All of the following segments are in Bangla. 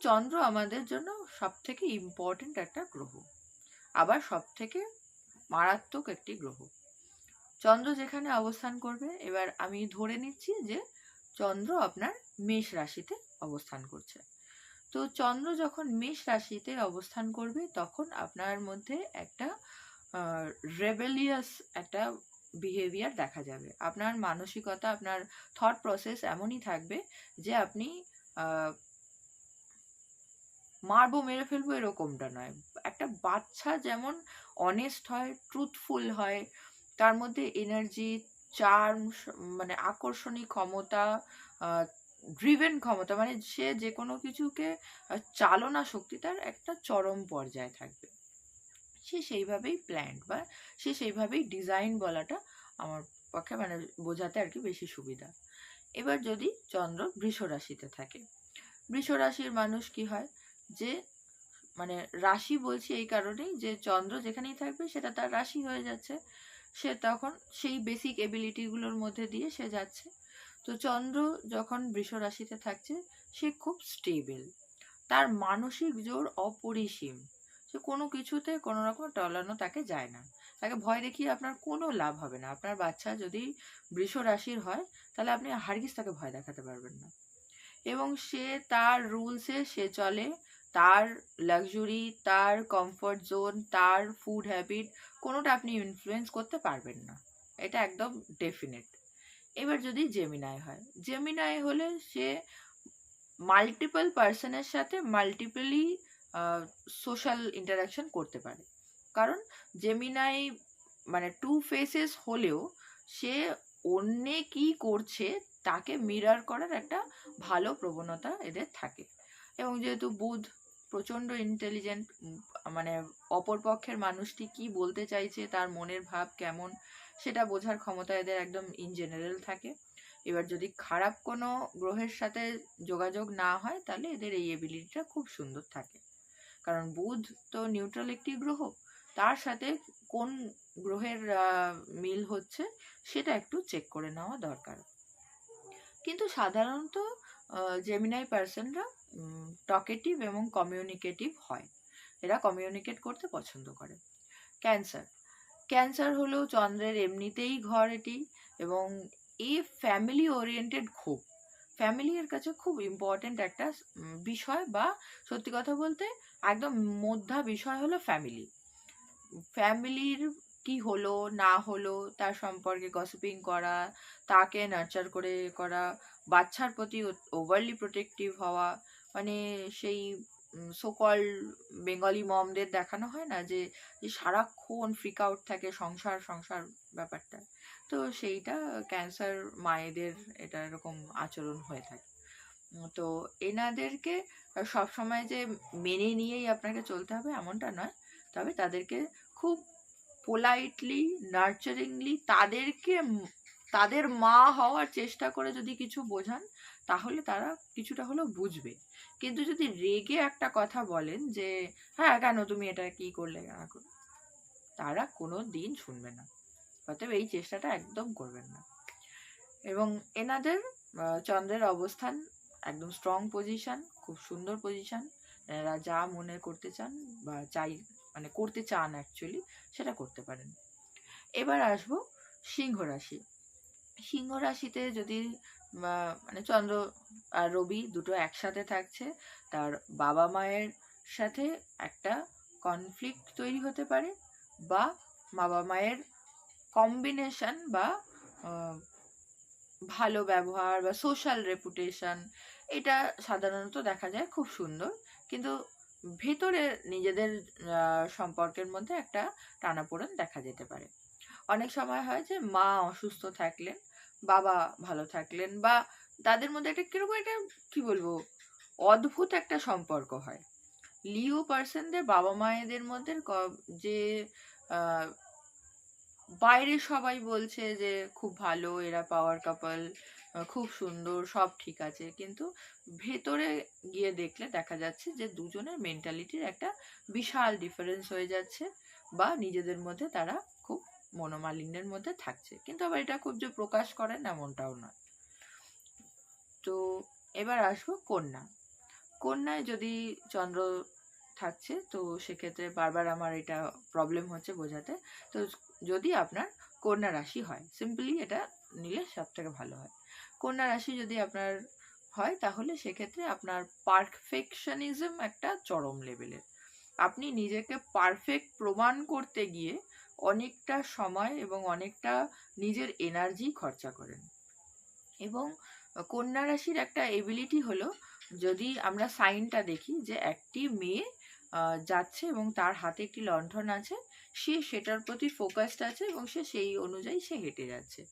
চন্দ্র আমাদের জন্য সব থেকে ইম্পর্টেন্ট একটা গ্রহ। আবার সব থেকে মারাত্মক একটি গ্রহ। চন্দ্র যেখানে অবস্থান করবে, এবার আমি ধরে নিচ্ছি যে চন্দ্র আপনার মেষ রাশিতে অবস্থান করছে। তো চন্দ্র যখন মেষ রাশিতে অবস্থান করবে, তখন আপনার মধ্যে একটা রেবেলিয়াস একটা বিহেভিয়ার দেখা যাবে। আপনার মানসিকতা, আপনার থট প্রসেস এমনই থাকবে যে আপনি মারবো, মেরে ফেলব এরকমটা নয়। একটা বাচ্চা যেমন অনেস্ট হয় ট্রুথফুল হয়, তার মধ্যে এনার্জি চার্ম মানে আকর্ষণী ক্ষমতা ড্রিভেন ক্ষমতা মানে সে যে কোনো কিছুকে চালনা শক্তি তার একটা চরম পর্যায়ে থাকবে। সে সেইভাবেই প্ল্যান্ড বা সে সেইভাবেই ডিজাইন বলাটা আমার পক্ষে মানে বোঝাতে আর কি বেশি সুবিধা। এবার যদি চন্দ্র বৃষ রাশিতে থাকে বৃষ রাশির মানুষ কি হয়? যে মানে রাশি বলছি এই কারণেই যে, চন্দ্র যেখানেই থাকবে সেটা তার রাশি হয়ে যাচ্ছে। সে তখন সেই বেসিক এবিলিটিগুলোর মধ্যে দিয়ে সে যাচ্ছে। তো চন্দ্র যখন বৃষ রাশিতে থাকছে, সে খুব স্টেবল তার মানসিক জোর অপরিসীম। সে কোনো কিছুতে কোনো রকম টলানো তাকে যায় না। তাকে ভয় দেখিয়ে আপনার কোনো লাভ হবে না। আপনার বাচ্চা যদি বৃষ রাশির হয়, তাহলে আপনি হারগিস তাকে ভয় দেখাতে পারবেন না। এবং সে তার রুলসে সে চলে তার লাক্সুরি তার কমফর্ট জোন তার ফুড হ্যাবিট কোনোটা আপনি ইনফ্লুয়েন্স করতে পারবেন না। এটা একদম ডেফিনেট এবার যদি জেমিনায় হয় জেমিনায় হলে সে মাল্টিপল পার্সনের সাথে মাল্টিপলি সোশ্যাল ইন্টারাকশন করতে পারে। কারণ জেমিনাই মানে টু ফেসেস হলেও সে অন্যে কি করছে, তাকে মিরার করার একটা ভালো প্রবণতা এদের থাকে। এবং যেহেতু বুধ প্রচণ্ড ইন্টেলিজেন্ট মানে অপরপক্ষের মানুষটি কি বলতে চাইছে, তার মনের ভাব কেমন, সেটা বোঝার ক্ষমতা এদের একদম ইন জেনারেল থাকে। এবার যদি খারাপ কোনো গ্রহের সাথে যোগাযোগ না হয়, তাহলে এদের এই এবিলিটিটা খুব সুন্দর থাকে। কারণ বুধ তো নিউট্রাল একটি গ্রহ, তার সাথে কোন গ্রহের মিল হচ্ছে, সেটা একটু চেক করে নেওয়া দরকার। কিন্তু সাধারণত জেমিনাই পার্সনরা টকেটিভ এবং কমিউনিকেটিভ হয়। এরা কমিউনিকেট করতে পছন্দ করে। ক্যান্সার ক্যান্সার হলো চন্দ্রের এমনিতেই ঘর এটি এবং এ ফ্যামিলি ওরিয়েন্টেড খুব। ফ্যামিলির কাছে খুব ইম্পর্ট্যান্ট একটা বিষয় বা সত্যি কথা বলতে একদম মধ্যা বিষয় হলো ফ্যামিলি ফ্যামিলির কি হলো, না হলো, তার সম্পর্কে গসিপিং করা, তাকে নার্চার করে করা বাচ্চার প্রতি ওভারলি প্রোটেক্টিভ হওয়া মানে সেই সোকল বেঙ্গলি মমদের দেখানো হয় না যে যে সারাক্ষণ ফ্রিক আউট থাকে সংসার সংসার ব্যাপারটা। তো সেইটা ক্যান্সার মায়েদের এটা এরকম আচরণ হয়ে থাকে। তো এনাদেরকে সবসময় যে মেনে নিয়েই আপনাকে চলতে হবে এমনটা নয়। তবে তাদেরকে খুব পোলাইটলি নার্চারিংলি তাদেরকে তাদের মা হওয়ার চেষ্টা করে যদি কিছু বোঝান, তাহলে তারা কিছুটা হলেও বুঝবে। কিন্তু যদি রেগে একটা কথা বলেন যে হ্যাঁ কেন তুমি এটা কি করলে, না করলে তারা কোনো দিন শুনবে না। অতএব এই চেষ্টাটা একদম করবেন না। এবং এনাদের চন্দ্রের অবস্থান একদম স্ট্রং পজিশন খুব সুন্দর পজিশন এরা যা মনে করতে চান বা চাই মানে করতে চান অ্যাকচুয়ালি সেটা করতে পারেন। এবার আসব সিংহ রাশি। সিংহ রাশিতে যদি মানে চন্দ্র আর রবি দুটো একসাথে থাকছে, তার বাবা মায়ের সাথে একটা কনফ্লিক্ট তৈরি হতে পারে বা বাবা মায়ের কম্বিনেশন বা ভালো ব্যবহার বা সোশ্যাল রেপুটেশন এটা সাধারণত দেখা যায় খুব সুন্দর। কিন্তু ভেতরে নিজেদের সম্পর্কের মধ্যে একটা টানাপোড়েন দেখা যেতে পারে। অনেক সময় হয় যে মা অসুস্থ থাকলেন, বাবা ভালো থাকলেন বা তাদের মধ্যে একটা কীরকম একটা, কি বলব, অদ্ভুত একটা সম্পর্ক হয়। লিও পার্সনদের বাবা মায়েদের মধ্যে যে বাইরে সবাই বলছে যে খুব ভালো, এরা পাওয়ার কাপল খুব সুন্দর, সব ঠিক আছে। কিন্তু ভেতরে গিয়ে দেখলে দেখা যাচ্ছে যে দুজনের মেন্টালিটির একটা বিশাল ডিফারেন্স হয়ে যাচ্ছে বা নিজেদের মধ্যে তারা খুব মনোমালিন্যের মধ্যে থাকছে। কিন্তু আবার এটা খুব যে প্রকাশ করেন এমনটাও নয়। তো এবার আসব কন্যা। কন্যায় যদি চন্দ্র থাকছে, তো সেক্ষেত্রে বারবার আমার এটা প্রবলেম হচ্ছে বোঝাতে। তো যদি আপনার কন্যা রাশি হয় সিম্পলি এটা নিলে সব থেকে ভালো হয়। কন্যা রাশি যদি আপনার হয়, তাহলে সেক্ষেত্রে আপনার পারফেকশনিজম একটা চরম লেভেলের আপনি নিজেকে পারফেক্ট প্রমাণ করতে গিয়ে অনেকটা সময় এবং অনেকটা নিজের এনার্জি খরচা করেন। এবং কন্যা রাশির একটা এবিলিটি হলো, যদি আমরা সাইনটা দেখি যে একটি মেয়ে যাচ্ছে এবং তার হাতে একটি লণ্ঠন আছে, সে সেটার প্রতি ফোকাসড আছে এবং সে সেই অনুযায়ী সে হেঁটে যাচ্ছে।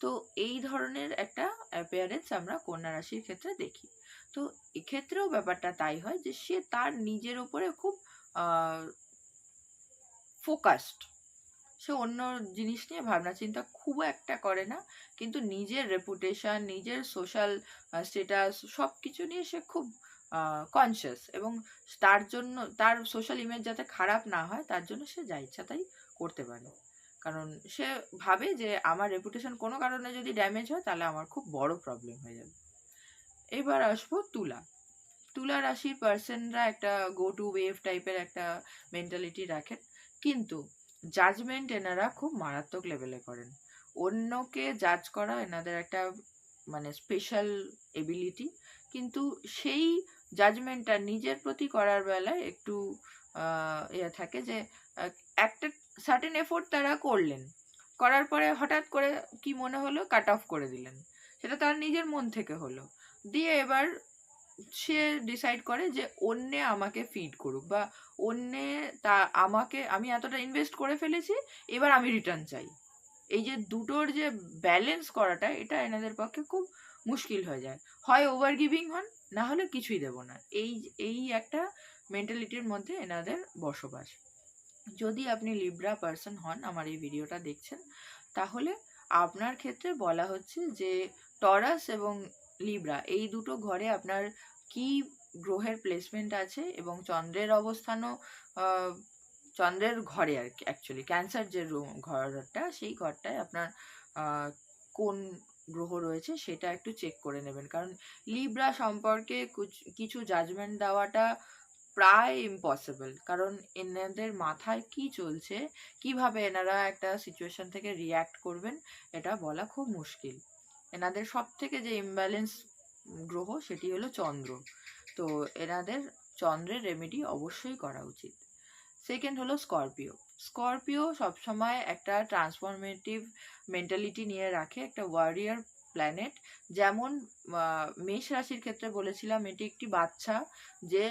তো এই ধরনের একটা অ্যাপিয়ারেন্স আমরা কন্যা রাশির ক্ষেত্রে দেখি। তো এক্ষেত্রেও ব্যাপারটা তাই হয় যে সে তার নিজের ওপরে খুব ফোকাসড সে অন্য জিনিস নিয়ে ভাবনা, চিন্তা খুব একটা করে না। কিন্তু নিজের রেপুটেশন নিজের সোশ্যাল স্টেটাস সব কিছু নিয়ে সে খুব কনসিয়াস এবং তার জন্য, তার সোশ্যাল ইমেজ যাতে খারাপ না হয়, তার জন্য সে যা ইচ্ছা তাই করতে পারে। কারণ সে ভাবে যে আমার রেপুটেশন কোনো কারণে যদি ড্যামেজ হয়, তাহলে আমার খুব বড় প্রবলেম হয়ে যাবে। এবার আসব তুলা। তুলা রাশির পার্সনরা একটা গো টু ওয়েভ টাইপের একটা মেন্টালিটি রাখেন। কিন্তু জাজমেন্ট এনারা খুব মারাত্মক লেভেলে করেন। অন্যকে জাজ করা এনাদের একটা মানে স্পেশাল এবিলিটি কিন্তু সেই জাজমেন্টটা নিজের প্রতি করার বেলায় একটু ইয়ে থাকে যে, একটা সার্টেন এফোর্ট তারা করলেন, করার পরে হঠাৎ করে কি মনে হলো? কাট অফ করে দিলেন। সেটা তার নিজের মন থেকে হলো। দিয়ে এবার সে ডিসাইড করে যে অন্যে আমাকে ফিড করুক বা অন্যে তা আমাকে, আমি এতটা ইনভেস্ট করে ফেলেছি, এবার আমি রিটার্ন চাই। এই যে দুটোর যে ব্যালেন্স করাটা, এটা এনাদের পক্ষে খুব মুশকিল হয়ে যায়। হয় ওভার গিভিং হন, না হলে কিছুই দেব না। এই এই একটা মেন্টালিটির মধ্যে এনাদের বসবাস। যদি আপনি লিব্রা পার্সন হন, আমার এই ভিডিওটা দেখছেন, তাহলে আপনার ক্ষেত্রে বলা হচ্ছে যে টরাস এবং লিব্রা এই দুটো ঘরে আপনার কি গ্রহের প্লেসমেন্ট আছে এবং চন্দ্রের অবস্থানও চন্দ্রের ঘরে আর কি অ্যাকচুয়ালি ক্যান্সার যে ঘরটা সেই ঘরটায় আপনার কোন গ্রহ রয়েছে সেটা একটু চেক করে নেবেন। কারণ লিব্রা সম্পর্কে কিছু জাজমেন্ট দেওয়াটা প্রায় ইম্পসিবল কারণ এনাদের মাথায় কি চলছে, কীভাবে এনারা একটা সিচুয়েশন থেকে রিয়্যাক্ট করবেন, এটা বলা খুব মুশকিল। এনাদের সব থেকে যে ইমব্যালেন্স গ্রহ সেটি হলো চন্দ্র। তো এনাদের চন্দ্রের রেমেডি অবশ্যই করা উচিত। সেকেন্ড হলো স্করপিও স্করপিও সবসময় একটা ট্রান্সফরমেটিভ মেন্টালিটি নিয়ে রাখে, একটা ওয়ারিয়ার প্ল্যানেট যেমন মেষ রাশির ক্ষেত্রে বলেছিলাম, এটি একটি বাচ্চা যে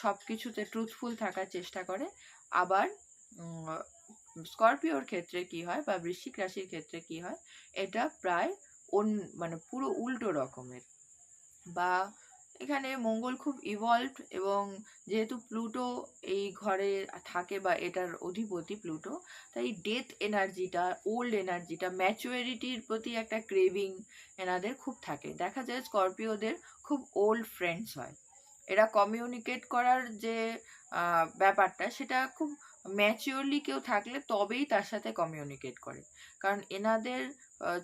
সব কিছুতে ট্রুথফুল থাকার চেষ্টা করে। আবার স্করপিওর ক্ষেত্রে কি হয় বা বৃশ্চিক রাশির ক্ষেত্রে কি হয়, এটা প্রায় অন মানে পুরো উল্টো রকমের। বা এখানে মঙ্গল খুব ইভলভ এবং যেহেতু প্লুটো এই ঘরে থাকে বা এটার অধিপতি প্লুটো, তাই ডেথ এনার্জিটা ওল্ড এনার্জিটা ম্যাচুয়ারিটির প্রতি একটা ক্রেভিং এনাদের খুব থাকে। দেখা যায় স্করপিওদের খুব ওল্ড ফ্রেন্ডস হয়। এরা কমিউনিকেট করার যে ব্যাপারটা, সেটা খুব ম্যাচিওরলি কেউ থাকলে তবেই তার সাথে কমিউনিকেট করে। কারণ এনাদের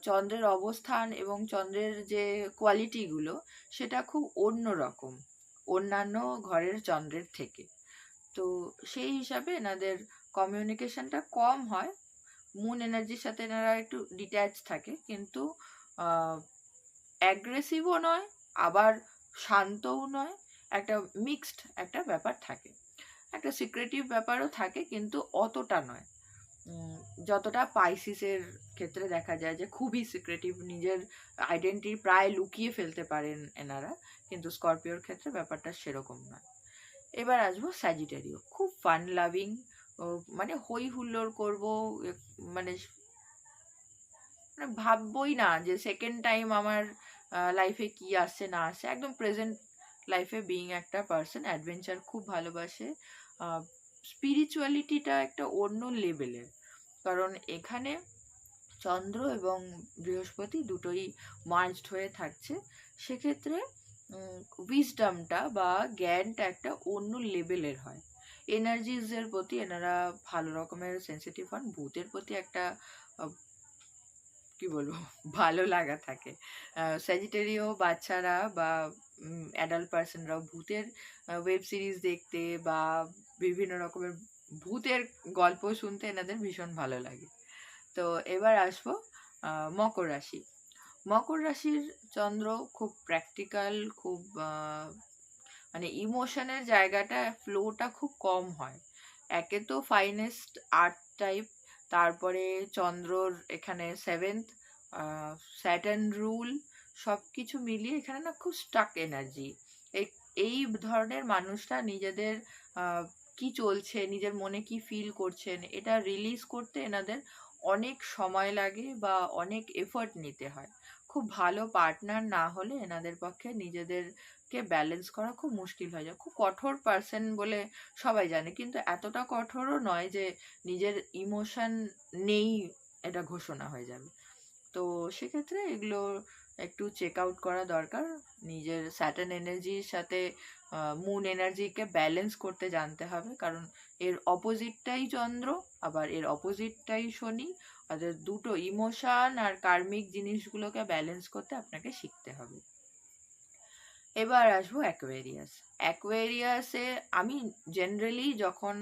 চন্দ্রের অবস্থান এবং চন্দ্রের যে কোয়ালিটিগুলো সেটা খুব অন্য রকম, অন্যান্য ঘরের চন্দ্রের থেকে। তো সেই হিসাবে এনাদের কমিউনিকেশনটা কম হয় মুন এনার্জির সাথে এনারা একটু ডিট্যাচ থাকে, কিন্তু অ্যাগ্রেসিভও নয়, আবার শান্তও নয়, একটা মিক্সড একটা ব্যাপার থাকে। একটা সিক্রেটিভ ব্যাপারও থাকে, কিন্তু অতটা নয়। যতটা পাইসিসের ক্ষেত্রে দেখা যায় যে, খুবই সিক্রেটিভ নিজের আইডেন্টি প্রায় লুকিয়ে ফেলতে পারেন এনারা, কিন্তু স্করপিওর ক্ষেত্রে ব্যাপারটা সেরকম নয়। এবার আসব স্যাজিটেরিও খুব ফান লাভিং মানে হই হুল্লোড় করব মানে মানে ভাববই না যে সেকেন্ড টাইম আমার লাইফে কি আসছে না আসছে, একদম প্রেজেন্ট লাইফে বিইং একটা পার্সন অ্যাডভেঞ্চার খুব ভালোবাসে। স্পিরিচুয়ালিটিটা একটা অন্য লেভেলের কারণ এখানে চন্দ্র এবং বৃহস্পতি দুটোই মার্জড হয়ে থাকছে। সেক্ষেত্রে উইজডামটা বা জ্ঞানটা একটা অন্য লেভেলের হয়। এনার্জিজের প্রতি এনারা ভালো রকমের সেন্সিটিভ হন, ভূতের প্রতি একটা কি বলব? ভালো লাগা থাকে। স্যাজিটেরিও বাচ্চারা বা অ্যাডাল্ট পার্সনরাও ভূতের ওয়েব সিরিজ দেখতে বা বিভিন্ন রকমের ভূতের গল্প শুনতে এনাদের ভীষণ ভালো লাগে। তো এবার আসব মকর রাশি। মকর রাশির চন্দ্র খুব প্র্যাকটিক্যাল খুব মানে ইমোশনের জায়গাটা ফ্লোটা খুব কম হয়। একে তো ফাইনেস্ট আর্ট টাইপ তারপরে চন্দ্রর এখানে সেভেন্থ স্যাটার্ন রুল সব কিছু মিলিয়ে এখানে না খুব স্টাক এনার্জি এই ধরনের মানুষরা নিজেদের কি চলছে, নিজের মনে কি ফিল করছেন, এটা রিলিজ করতে এনাদের অনেক সময় লাগে বা অনেক এফর্ট নিতে হয়। খুব ভালো পার্টনার না হলে এনাদের পক্ষে নিজেদেরকে ব্যালেন্স করা খুব মুশকিল হয়ে যায়। খুব কঠোর পার্সন বলে সবাই জানে, কিন্তু এতটা কঠোরও নয় যে নিজের ইমোশন নেই এটা ঘোষণা হয়ে যাবে। তো সেক্ষেত্রে এগুলো একটু চেক আউট করা দরকার। নিজের স্যাটার্ন এনার্জির সাথে মুন এনার্জিকে ব্যালেন্স করতে জানতে হবে। কারণ এর অপোজিটটাই চন্দ্র, আবার এর অপোজিটটাই শনি। অর্থাৎ দুটো ইমোশন আর কার্মিক জিনিসগুলোকে ব্যালেন্স করতে আপনাকে শিখতে হবে। এবার আসব অ্যাকোয়ারিয়াস অ্যাকোয়ারিয়াসে আমি জেনারেলি যখন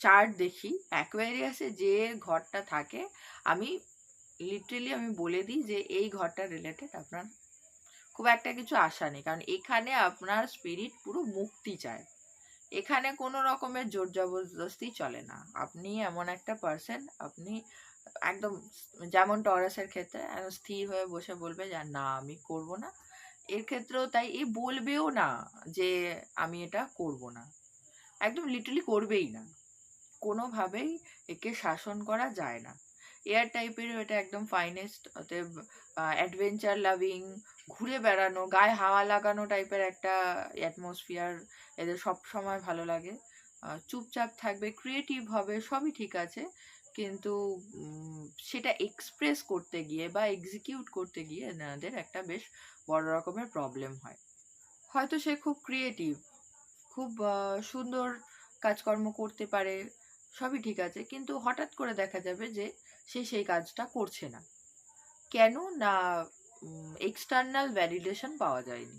চার্ট দেখি অ্যাকোয়ারিয়াসে যে ঘরটা থাকে, আমি লিটারেলি আমি বলে দিই যে এই ঘরটা রিলেটেড আপনার, খুব একটা কিছু আশা নেই। কারণ এখানে আপনার স্পিরিট পুরো মুক্তি চায়। এখানে কোনো রকমের জোর জবরদস্তি চলে না। আপনি এমন একটা পার্সন আপনি একদম যেমন টরাসের ক্ষেত্রে স্থির হয়ে বসে বলবে যে, না, আমি করব না। এর ক্ষেত্রেও তাই, এ বলবেও না যে, আমি এটা করব না। একদম লিটারলি করবেই না। কোনোভাবেই একে শাসন করা যায় না। এয়ার টাইপের এটা একদম ফাইনেস্ট অতএব অ্যাডভেঞ্চার লাভিং ঘুরে বেড়ানো, গায়ে হাওয়া লাগানো টাইপের একটা অ্যাটমসফিয়ার এদের সব সময় ভালো লাগে। চুপচাপ থাকবে ক্রিয়েটিভ হবে, সবই ঠিক আছে। কিন্তু সেটা এক্সপ্রেস করতে গিয়ে বা এক্সিকিউট করতে গিয়ে এনাদের একটা বেশ বড় রকমের প্রবলেম হয়। হয়তো সে খুব ক্রিয়েটিভ খুব সুন্দর কাজকর্ম করতে পারে, সবই ঠিক আছে। কিন্তু হঠাৎ করে দেখা যাবে যে সে সেই কাজটা করছে না। কেন না এক্সটার্নাল ভ্যালিডেশন পাওয়া যায়নি।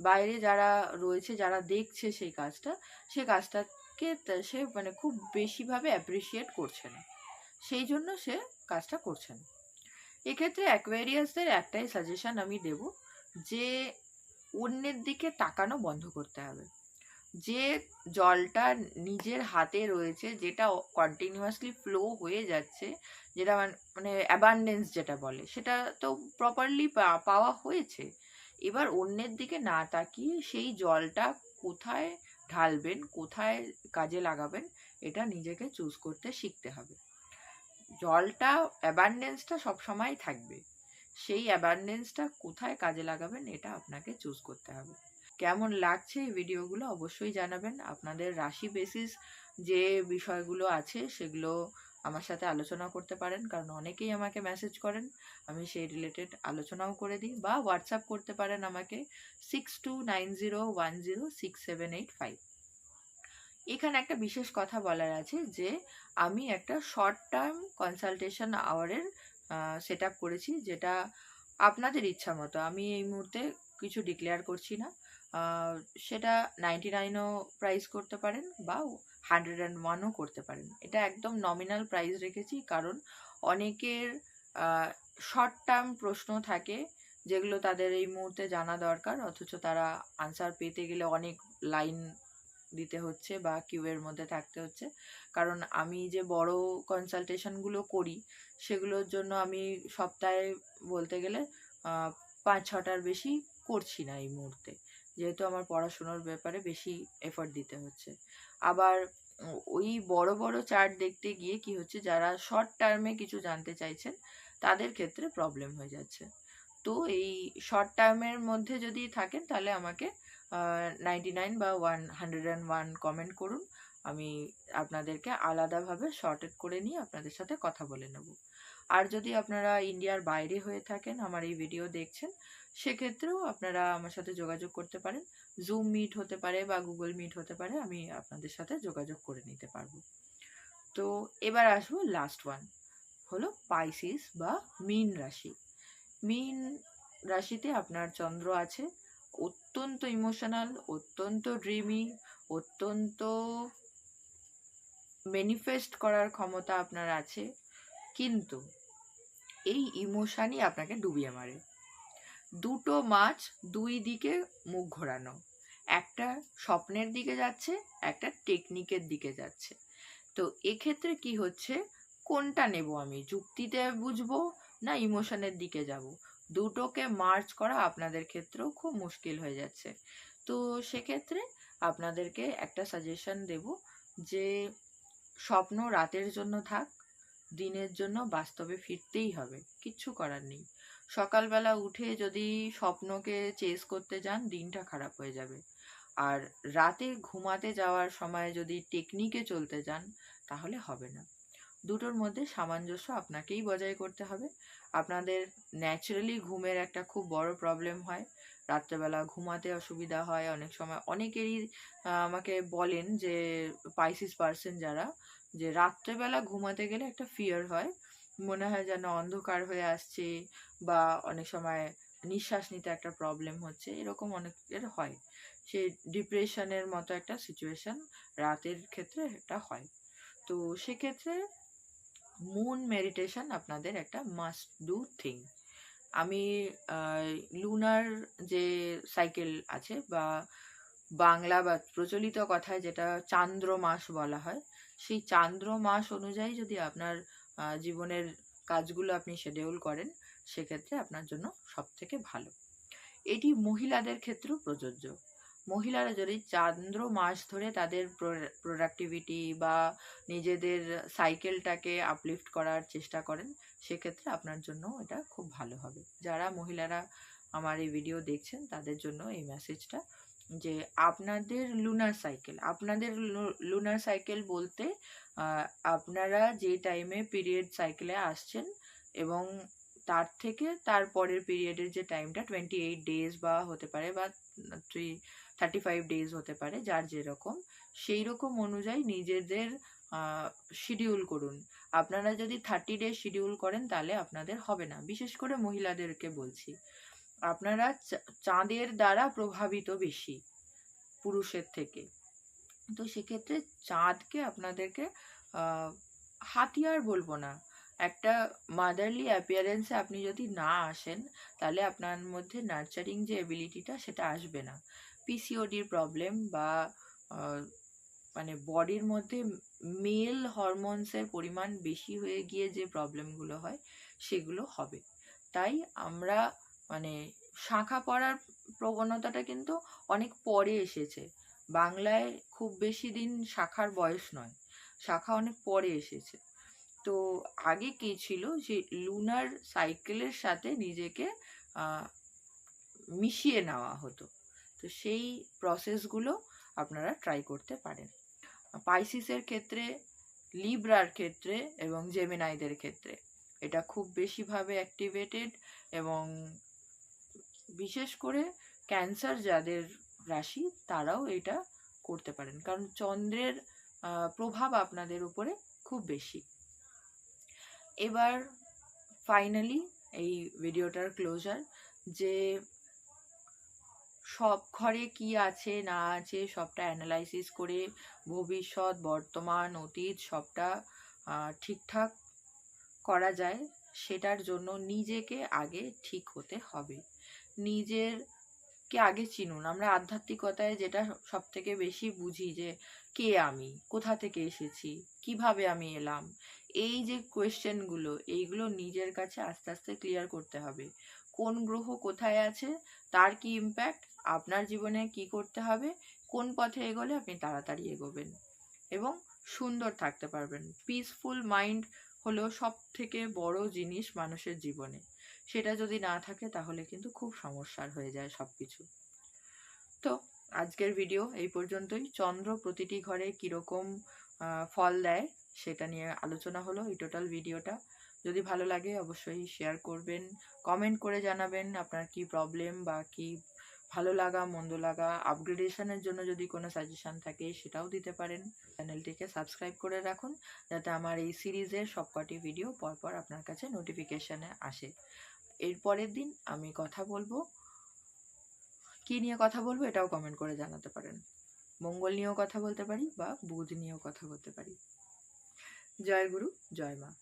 বাইরে যারা রয়েছে, যারা দেখছে সেই কাজটা, সে কাজটাকে সে মানে খুব বেশিভাবে অ্যাপ্রিসিয়েট করছে না। সেই জন্য সে কাজটা করছে না। এক্ষেত্রে অ্যাকোয়ারিয়াসদের একটাই সাজেশন আমি দেব যে, অন্যের দিকে তাকানো বন্ধ করতে হবে। যে জলটা নিজের হাতে রয়েছে, যেটা কন্টিনিউয়াসলি ফ্লো হয়ে যাচ্ছে, যেটা মানে অ্যাবান্ডেন্স যেটা বলে, সেটা তো প্রপারলি পাওয়া হয়েছে। এবার অন্যের দিকে না তাকিয়ে সেই জলটা কোথায় ঢালবেন, কোথায় কাজে লাগাবেন, এটা নিজেকে চুজ করতে শিখতে হবে। জলটা অ্যাবান্ডেন্সটা সবসময় থাকবে। সেই অ্যাবান্ডেন্সটা কোথায় কাজে লাগাবেন, এটা আপনাকে চুজ করতে হবে। কেমন লাগছে এই ভিডিওগুলো অবশ্যই জানাবেন। আপনাদের রাশি বেসিস যে বিষয়গুলো আছে সেগুলো আমার সাথে আলোচনা করতে পারেন। কারণ অনেকেই আমাকে মেসেজ করেন, আমি সেই রিলেটেড আলোচনাও করে দিই বা হোয়াটসঅ্যাপ করতে পারেন আমাকে six two nine zero one zero six seven eight five এখানে একটা বিশেষ কথা বলার আছে যে, আমি একটা শর্ট টার্ম কনসালটেশন আওয়ারের সেট করেছি যেটা আপনাদের ইচ্ছা মতো। আমি এই মুহূর্তে কিছু ডিক্লেয়ার করছি না। সেটা নাইনটি নাইনও প্রাইস করতে পারেন বা হান্ড্রেড অ্যান্ড ওয়ানও করতে পারেন। এটা একদম নমিনাল প্রাইস রেখেছি, কারণ অনেকের শর্ট টার্ম প্রশ্ন থাকে যেগুলো তাদের এই মুহূর্তে জানা দরকার, অথচ তারা আনসার পেতে গেলে অনেক লাইন দিতে হচ্ছে বা কিউয়ের মধ্যে থাকতে হচ্ছে। কারণ আমি যে বড় কনসালটেশনগুলো করি, সেগুলোর জন্য আমি সপ্তাহে বলতে গেলে পাঁচ ছটার বেশি করছি না এই মুহূর্তে। যেহেতু আমার পড়াশোনার ব্যাপারে বেশি এফর্ট দিতে হচ্ছে। আবার ওই বড় বড় চার্ট দেখতে গিয়ে কি হচ্ছে, যারা শর্ট টার্মে কিছু জানতে চাইছেন, তাদের ক্ষেত্রে প্রবলেম হয়ে যাচ্ছে। তো এই শর্ট টার্মের মধ্যে যদি থাকেন, তাহলে আমাকে নাইনটি নাইন বা one hundred and one comment করুন। আমি আপনাদেরকে আলাদাভাবে শর্টেড করে নিয়ে আপনাদের সাথে কথা বলে নেব। আর যদি আপনারা ইন্ডিয়ার বাইরে হয়ে থাকেন আমার এই ভিডিও দেখছেন, সেক্ষেত্রেও আপনারা আমার সাথে যোগাযোগ করতে পারেন। জুম মিট হতে পারে বা গুগল মিট হতে পারে, আমি আপনাদের সাথে যোগাযোগ করে নিতে পারব। তো এবার আসব লাস্ট ওয়ান হলো পাইসিস বা মিন রাশি। মিন রাশিতে আপনার চন্দ্র আছে, অত্যন্ত ইমোশনাল অত্যন্ত ড্রিমি অত্যন্ত ম্যানিফেস্ট করার ক্ষমতা আপনার আছে। কিন্তু এই ইমোশানই আপনাকে ডুবিয়ে মারে। দুটো মাছ দুই দিকে মুখ ঘোরানো। একটা স্বপ্নের দিকে যাচ্ছে, একটা টেকনিকের দিকে যাচ্ছে। তো এক্ষেত্রে কি হচ্ছে? কোনটা নেব আমি? যুক্তিতে বুঝব না ইমোশনের দিকে যাব? দুটোকে মার্চ করা আপনাদের ক্ষেত্রেও খুব মুশকিল হয়ে যাচ্ছে। তো সেক্ষেত্রে আপনাদেরকে একটা সাজেশন দেব যে স্বপ্ন রাতের জন্য থাক দিনের জন্য বাস্তবে ফিরতেই হবে, কিচ্ছু করার নেই। সকালবেলা উঠে যদি স্বপ্নকে চেস করতে যান, দিনটা খারাপ হয়ে যাবে। আর রাতে ঘুমাতে যাওয়ার সময় যদি টেকনিকে চলতে যান, তাহলে হবে না। দুটোর মধ্যে সামঞ্জস্য আপনাকেই বজায় করতে হবে। আপনাদের ন্যাচারালি ঘুমের একটা খুব বড় প্রবলেম হয়। রাত্রেবেলা ঘুমাতে অসুবিধা হয়। অনেক সময় অনেকেরই আমাকে বলেন যে পাইসিস পার্সন যারা যে রাত্রেবেলা ঘুমাতে গেলে একটা ফিয়ার হয়। মনে হয় যেন অন্ধকার হয়ে আসছে বা অনেক সময় নিঃশ্বাস নিতে একটা প্রবলেম হচ্ছে। এরকম অনেকের হয়। সে ডিপ্রেশনের মতো একটা সিচুয়েশন রাতের ক্ষেত্রে এটা হয়। তো সেক্ষেত্রে মুন মেডিটেশন আপনাদের একটা মাস্ট ডু থিং আমি লুনার যে সাইকেল আছে বা বাংলা বা প্রচলিত কথায় যেটা চান্দ্র মাস বলা হয় সেই চান্দ্র মাস অনুযায়ী যদি আপনার জীবনের কাজগুলো আপনি শেডিউল করেন, সেক্ষেত্রে আপনার জন্য সব থেকে ভালো। এটি মহিলাদের ক্ষেত্রেও প্রযোজ্য। মহিলারা যদি চান্দ্র মাস ধরে তাদের প্রোডাক্টিভিটি বা নিজেদের সাইকেলটাকে আপলিফট করার চেষ্টা করেন, সেক্ষেত্রে আপনার জন্য এটা খুব ভালো হবে। যারা মহিলারা আমার এই ভিডিও দেখছেন, তাদের জন্য এই মেসেজটা যে আপনাদের লুনার সাইকেল আপনাদের লুনার সাইকেল বলতে আপনারা যে টাইমে পিরিয়ড সাইকেলে আসছেন এবং তার থেকে তার পরের পিরিয়ডের যে টাইমটা টোয়েন্টি এইট ডেজ বা হতে পারে বা থ্রি থার্টি ফাইভ ডেজ হতে পারে যার যেরকম সেই রকম অনুযায়ী নিজেদের শিডিউল করুন। আপনারা যদি থার্টি ডেজ শিডিউল করেন তাহলে আপনাদের হবে না। বিশেষ করে মহিলাদেরকে বলছি। আপনারা চাঁদের দ্বারা প্রভাবিত বেশি পুরুষের থেকে। তো সেক্ষেত্রে চাঁদকে আপনাদেরকে হাতিয়ার বলব না। একটা মাদারলি অ্যাপিয়ারেন্সে আপনি যদি না আসেন, তাহলে আপনার মধ্যে নার্চারিং যে এবিলিটিটা সেটা আসবে না। পিসিওডির প্রবলেম বা মানে বডির মধ্যে মেল হরমোনসের পরিমাণ বেশি হয়ে গিয়ে যে প্রবলেমগুলো হয়, সেগুলো হবে। তাই আমরা মানে শাখা পড়ার প্রবণতাটা কিন্তু অনেক পরে এসেছে। বাংলায় খুব বেশি দিন শাখার বয়স নয়, শাখা অনেক পরে এসেছে। তো আগে কি ছিল যে লুনার সাইকেলের সাথে নিজেকে মিশিয়ে নেওয়া হতো। তো সেই প্রসেসগুলো আপনারা ট্রাই করতে পারেন। পাইসিসের ক্ষেত্রে লিব্রার ক্ষেত্রে এবং জেমিনাইদের ক্ষেত্রে এটা খুব বেশিভাবে অ্যাক্টিভেটেড এবং বিশেষ করে ক্যান্সার যাদের রাশি, তারাও এটা করতে পারেন। কারণ চন্দ্রের প্রভাব আপনাদের উপরে খুব বেশি। এবার ফাইনালি এই ভিডিওটার ক্লোজার যে সব ঘরে কি আছে, না আছে, সবটা অ্যানালাইসিস করে ভবিষ্যৎ, বর্তমান, অতীত সবটা ঠিকঠাক করা যায়, সেটার জন্য নিজেকে আগে ঠিক হতে হবে। নিজের কে আগে চিনুন। আমরা আধ্যাত্মিকতায় যেটা সব থেকে বেশি বুঝি যে, কে আমি? কোথা থেকে এসেছি? কীভাবে আমি এলাম? এই যে কোয়েশ্চেনগুলো এইগুলো নিজের কাছে আস্তে আস্তে ক্লিয়ার করতে হবে। কোন গ্রহ কোথায় আছে? তার কি ইম্প্যাক্ট আপনার জীবনে কি করতে হবে? কোন পথে এগোলে আপনি তাড়াতাড়ি এগোবেন? এবং সুন্দর থাকতে পারবেন। পিসফুল মাইন্ড হলো সব থেকে বড় জিনিস মানুষের জীবনে। সেটা যদি না থাকে তাহলে কিন্তু খুব সমস্যার হয়ে যায় সব কিছু তো আজকের ভিডিও এই পর্যন্তই। চন্দ্র প্রতিটি ঘরে কীরকম ফল দেয় সেটা নিয়ে আলোচনা হলো এই টোটাল ভিডিওটা যদি ভালো লাগে অবশ্যই শেয়ার করবেন কমেন্ট করে জানাবেন আপনার কি প্রবলেম বা কি ভালো লাগা, মন্দ লাগা। আপগ্রেডেশনের জন্য যদি কোনো সাজেশন থাকে সেটাও দিতে পারেন। চ্যানেলটিকে সাবস্ক্রাইব করে রাখুন, যাতে আমার এই সিরিজের সবকটি ভিডিও পরপর আপনার কাছে নোটিফিকেশানে আসে। এর পরের দিন আমি কথা বলব। কি নিয়ে কথা বলব এটাও কমেন্ট করে জানাতে পারেন। মঙ্গল নিয়েও কথা বলতে পারি বা বুধ নিয়েও কথা বলতে পারি। জয় গুরু, জয় মা।